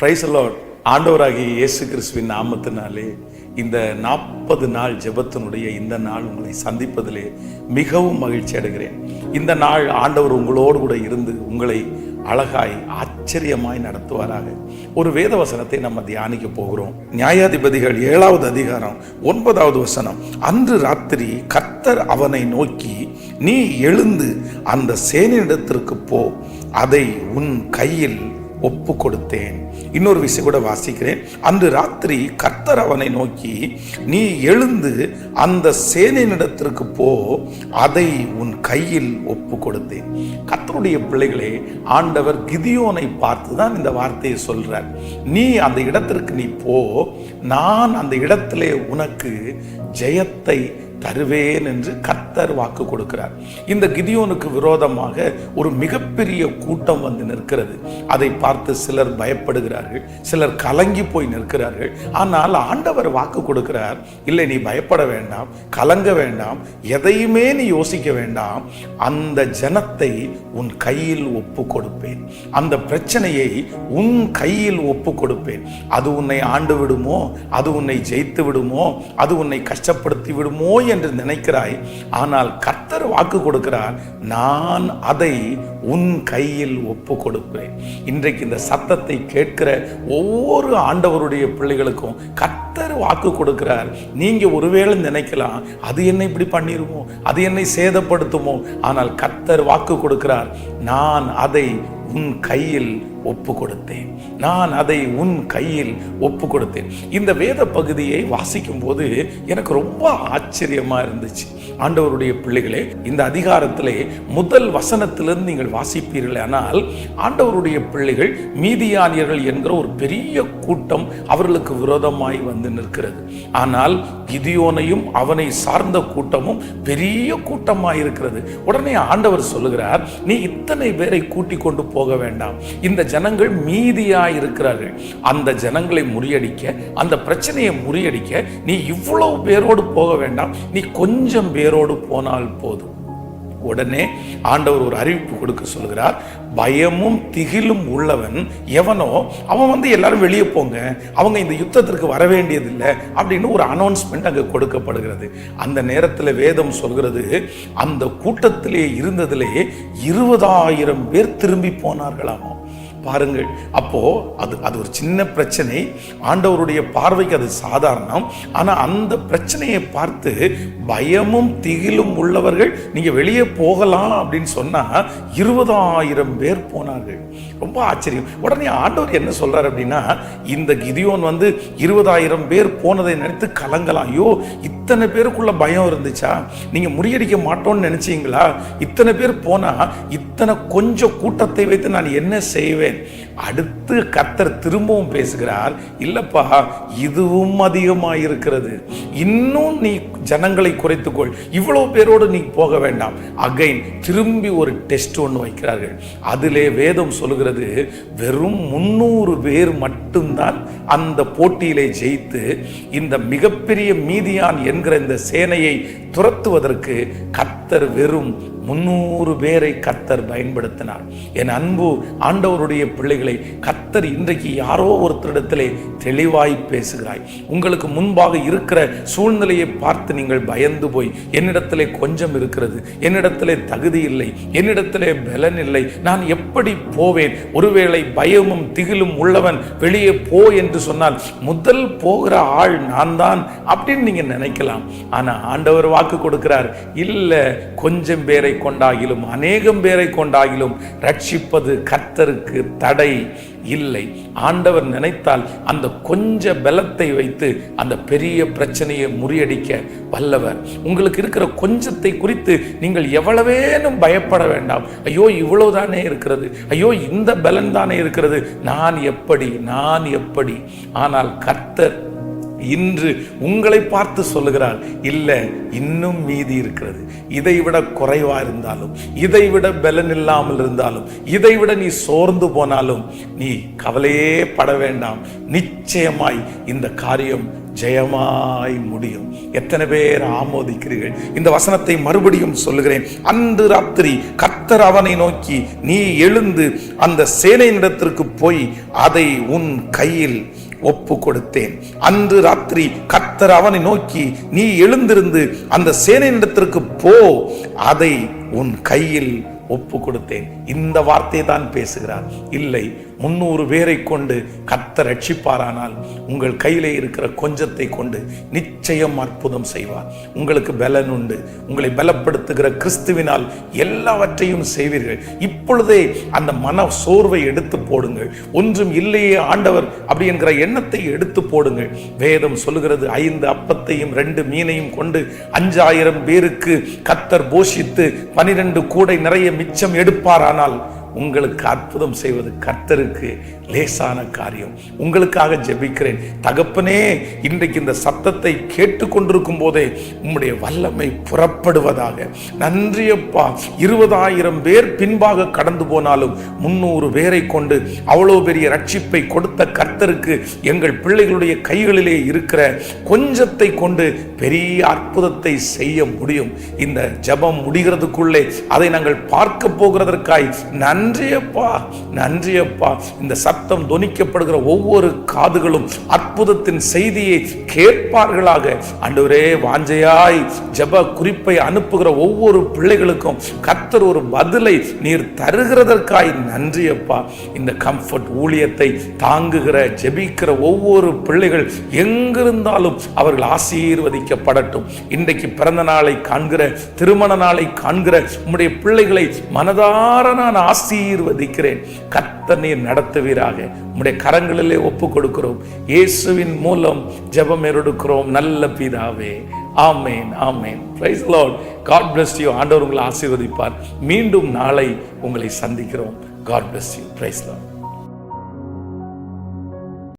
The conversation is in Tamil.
பிரைசலோட் ஆண்டவராகிய இயேசு கிறிஸ்துவின் நாமத்தினாலே இந்த நாற்பது நாள் ஜெபத்தினுடைய இந்த நாள் உங்களை சந்திப்பதிலே மிகவும் மகிழ்ச்சி அடைகிறேன். இந்த நாள் ஆண்டவர் உங்களோடு கூட இருந்து உங்களை அழகாய் ஆச்சரியமாய் நடத்துவாராக. ஒரு வேத வசனத்தை நம்ம தியானிக்க போகிறோம். நியாயாதிபதிகள் ஏழாவது அதிகாரம் ஒன்பதாவது வசனம். அன்று ராத்திரி கர்த்தர் அவனை நோக்கி நீ எழுந்து அந்த சேனிடத்திற்கு போ. அதை உன் கையில் ஒப்பு கொடுத்தேன் இன்னொரு விஷயம் கூட வாசிக்கிறேன். அன்று ராத்திரி கர்த்தர் அவனை நோக்கி நீ எழுந்து அந்த சேனையினிடத்திற்கு போ அதை உன் கையில் ஒப்பு கொடுத்தேன் கர்த்தருடைய பிள்ளைகளே ஆண்டவர் கிதியோனை பார்த்து தான் இந்த வார்த்தையை சொல்றார். நீ அந்த இடத்திற்கு நீ போ நான் அந்த இடத்திலே உனக்கு ஜெயத்தை தருவேன் என்று கர்த்தர் வாக்கு கொடுக்கிறார். இந்த கிதியோனுக்கு விரோதமாக ஒரு மிகப்பெரிய கூட்டம் வந்து நிற்கிறது. அதை பார்த்து சிலர் பயப்படுகிறார்கள். சிலர் கலங்கி போய் நிற்கிறார்கள். ஆனால் ஆண்டவர் வாக்கு கொடுக்கிறார். இல்லை நீ பயப்பட வேண்டாம். கலங்க வேண்டாம். எதையுமே நீ யோசிக்க வேண்டாம். அந்த ஜனத்தை உன் கையில் ஒப்பு கொடுப்பேன் அந்த பிரச்சனையை உன் கையில் ஒப்பு கொடுப்பேன் அது உன்னை ஆண்டு விடுமோ? அது உன்னை ஜெயித்து விடுமோ? அது உன்னை கஷ்டப்படுத்தி விடுமோ என்று நினைக்கிறாய். ஆனால் கர்த்தர் வாக்கு கொடுக்கிறார் நான் அதை உன் கையில் ஒப்பு கொடுப்பேன் இன்றைக்கு இந்த சத்தத்தை கேட்கிற ஒவ்வொரு ஆண்டவருடைய பிள்ளைகளுக்கும் கர்த்தர் வாக்கு கொடுக்கிறார். நீங்க ஒருவேளை நினைக்கலாம் அது என்னை இப்படி பண்ணிடுமோ அது என்னை சேதப்படுத்துமோ? ஆனால் கர்த்தர் வாக்கு கொடுக்கிறார் நான் அதை உன் கையில் ஒப்பு கொடுத்தேன் நான் அதை உன் கையில் ஒப்பு கொடுத்தேன் இந்த வேத பகுதியை வாசிக்கும் போது எனக்கு ரொம்ப ஆச்சரியமா இருந்துச்சு. ஆண்டவருடைய பிள்ளைகளே இந்த அதிகாரத்திலே முதல் வசனத்திலிருந்து நீங்கள் வாசிப்பீர்கள் ஆனால் ஆண்டவருடைய பிள்ளைகள் மீதியானியர்கள் என்கிற ஒரு பெரிய கூட்டம் அவர்களுக்கு விரோதமாய் வந்து நிற்கிறது. ஆனால் கிதியோனையும் அவனை சார்ந்த கூட்டமும் பெரிய கூட்டமாய் இருக்கிறது. உடனே ஆண்டவர் சொல்லுகிறார் நீ இத்தனை பேரை கூட்டிக் கொண்டு போக வேண்டாம். இந்த ஜனங்கள் மீதியாக இருக்கிறார்கள் அந்த ஜனங்களை முறியடிக்க அந்த பிரச்சனையை முறியடிக்க நீ இவ்வளவு பேரோடு போக வேண்டாம். நீ கொஞ்சம் பேரோடு போனால் போதும். உடனே ஆண்டவர் ஒரு அறிவிப்பு கொடுக்க சொல்கிறார். பயமும் திகிலும் உள்ளவன் எவனோ அவன் வந்து எல்லாரும் வெளியே போங்க. அவங்க இந்த யுத்தத்திற்கு வர வேண்டியதில்லை அப்படின்னு ஒரு அனௌன்ஸ்மெண்ட் அங்கே கொடுக்கப்படுகிறது. அந்த நேரத்தில் வேதம் சொல்கிறது அந்த கூட்டத்திலே இருந்ததிலே இருபதாயிரம் பேர் திரும்பி போனார்களாமா பாருங்கள். அப்போ அது அது ஒரு சின்ன பிரச்சனை. ஆண்டவருடைய பார்வைக்கு அது சாதாரணம். ஆனால் அந்த பிரச்சனையை பார்த்து பயமும் திகிலும் உள்ளவர்கள் நீங்கள் வெளியே போகலாம் அப்படின்னு சொன்னால் இருபதாயிரம் பேர் போனார்கள். ரொம்ப ஆச்சரியம். உடனே ஆண்டவர் என்ன சொல்றாரு அப்படின்னா இந்த கிதியோன் வந்து இருபதாயிரம் பேர் போனதை நினைத்து கலங்கலாம். ஐயோ இத்தனை பேருக்குள்ள பயம் இருந்துச்சா? நீங்கள் முறியடிக்க மாட்டோம்னு நினைச்சீங்களா? இத்தனை பேர் போனால் இத்தனை கொஞ்சம் கூட்டத்தை வைத்து நான் என்ன செய்வேன்? Amen. அடுத்து கத்தர் திரும்பவும் பேசுகிறார் இல்லப்பா இதுவும் அதிகமாக இருக்கிறது இன்னும் நீ ஜனங்களை குறைத்துக்கொள். இவ்வளோ பேரோடு நீ போக வேண்டாம். அகைன் திரும்பி ஒரு டெஸ்ட் ஒன்று வைக்கிறார்கள். அதிலே வேதம் சொல்லுகிறது வெறும் முன்னூறு பேர் மட்டும்தான் அந்த போட்டியிலே ஜெயித்து இந்த மிகப்பெரிய மீதியான் என்கிற இந்த சேனையை துரத்துவதற்கு கத்தர் வெறும் முன்னூறு பேரை கத்தர் பயன்படுத்தினார். என் அன்பு ஆண்டவருடைய பிள்ளைகளை கத்தர் இன்றைக்கு யாரோ ஒருத்தரிடத்திலே தெளிவாய் பேசுகிறாய். உங்களுக்கு முன்பாக இருக்கிற சூழ்நிலையை பார்த்து நீங்கள் பயந்து போய் என்னிடத்திலே கொஞ்சம் இருக்கிறது என்னிடத்திலே தகுதி இல்லை என்னிடத்திலே பலன் இல்லை நான் எப்படி போவேன்? ஒருவேளை பயமும் திகிலும் உள்ளவன் வெளியே போ என்று சொன்னால் முதல் போகிற ஆள் நான் தான் அப்படின்னு நீங்க நினைக்கலாம். ஆனா ஆண்டவர் வாக்கு கொடுக்கிறார் இல்ல கொஞ்சம் பேரை கொண்டாகிலும் அநேகம் பேரை கொண்டாகிலும் ரட்சிப்பது கர்த்தருக்கு தடை. இல்லை. ஆண்டவர் நினைத்தால் அந்த கொஞ்ச பலத்தை வைத்து அந்த பெரிய பிரச்சனையை முறியடிக்க வல்லவர். உங்களுக்கு இருக்கிற கொஞ்சத்தை குறித்து நீங்கள் எவ்வளவேனும் பயப்பட வேண்டாம். ஐயோ இவ்வளவுதானே இருக்கிறது. ஐயோ இந்த பலன் தானே இருக்கிறது. நான் எப்படி நான் எப்படி. ஆனால் கர்த்தர் இன்று உங்களை பார்த்து சொல்லுகிறார் இல்லை இன்னும் மீதி இருக்கிறது. இதை விட குறைவா இருந்தாலும் இதை விட பலன் இல்லாமல் இருந்தாலும் இதை விட நீ சோர்ந்து போனாலும் நீ கவலையே பட வேண்டாம். நிச்சயமாய் இந்த காரியம் ஜெயமாய் முடியும். எத்தனை பேர் ஆமோதிக்கிறீர்கள்? இந்த வசனத்தை மறுபடியும் சொல்லுகிறேன். அன்று ராத்திரி கத்தர் அவனை நோக்கி நீ எழுந்து அந்த சேனையினிடத்திற்கு போய் அதை உன் கையில் ஒப்பு கொடுத்தேன் அன்று ராத்திரி கத்தர் அவனை நோக்கி நீ எழுந்திருந்து அந்த சேனையிடத்திற்கு போ. அதை உன் கையில் ஒப்பு கொடுத்தேன் இந்த வார்த்தையை தான் பேசுகிறார். இல்லை முன்னூறு பேரை கொண்டு கத்தர் ரட்சிப்பாரானால் உங்கள் கையிலே இருக்கிற கொஞ்சத்தை கொண்டு நிச்சயம் அற்புதம் செய்வார். உங்களுக்கு பலன் உண்டு. உங்களை பலப்படுத்துகிற கிறிஸ்துவினால் எல்லாவற்றையும் செய்வீர்கள். இப்பொழுதே அந்த மன சோர்வை எடுத்து போடுங்கள். ஒன்றும் இல்லையே ஆண்டவர் அப்படி என்கிற எண்ணத்தை எடுத்து போடுங்கள். வேதம் சொல்லுகிறது ஐந்து அப்பத்தையும் ரெண்டு மீனையும் கொண்டு அஞ்சாயிரம் பேருக்கு கத்தர் போஷித்து பனிரெண்டு கூடை நிறைய மிச்சம் எடுப்பாரானால் உங்களுக்கு அற்புதம் செய்வது கர்த்தருக்கு லேசான காரியம். உங்களுக்காக ஜெபிக்கிறேன். தகப்பனே இன்றைக்கு இந்த சத்தத்தை கேட்டுக்கொண்டிருக்கும் போதே உம்முடைய வல்லமை புறப்படுவதாக. நன்றியப்பா இருபதாயிரம் பேர் பின்பாக கடந்து போனாலும் முன்னூறு பேரை கொண்டு அவ்வளோ பெரிய ரட்சிப்பை கொடுத்த கர்த்தருக்கு எங்கள் பிள்ளைகளுடைய கைகளிலே இருக்கிற கொஞ்சத்தை கொண்டு பெரிய அற்புதத்தை செய்ய முடியும். இந்த ஜபம் முடிகிறதுக்குள்ளே அதை நாங்கள் பார்க்க போகிறதற்காய் நன்றியப்பா நன்றியப்பா. இந்த சத்தம் துணிக்கப்படுகிற ஒவ்வொரு காதுகளும் அற்புதத்தின் செய்தியை கேட்பார்களாக. அன்றுவரே வாஞ்சையாய். ஜெப குறிப்பை அனுப்புகிற ஒவ்வொரு பிள்ளைகளுக்கும் கத்தர் ஒரு பதிலை நீர் தருகிறதற்காய் நன்றியப்பா. இந்த கம்ஃபர்ட் ஊழியத்தை தாங்குகிற ஜெபிக்கிற ஒவ்வொரு பிள்ளைகள் எங்கிருந்தாலும் அவர்கள் ஆசீர்வதிக்கப்படட்டும். இன்றைக்கு பிறந்த நாளை காண்கிற திருமண நாளை காண்கிற உம்முடைய பிள்ளைகளை மனதார நான் ஆசீர்வதிக்கிறேன். கத்த நீர் நடத்துவீராக. உம்முடைய கரங்களிலே ஒப்பு கொடுக்கிறோம் இயேசுவின் மூலம் ஜபம் எடுக்கிறோம் நல்ல பிதாவே. ஆமேன் ஆமேன். Praise Lord God bless you ஆண்டவர் உங்களை ஆசீர்வதிப்பார். மீண்டும் நாளை உங்களை சந்திக்கிறோம். God bless you praise Lord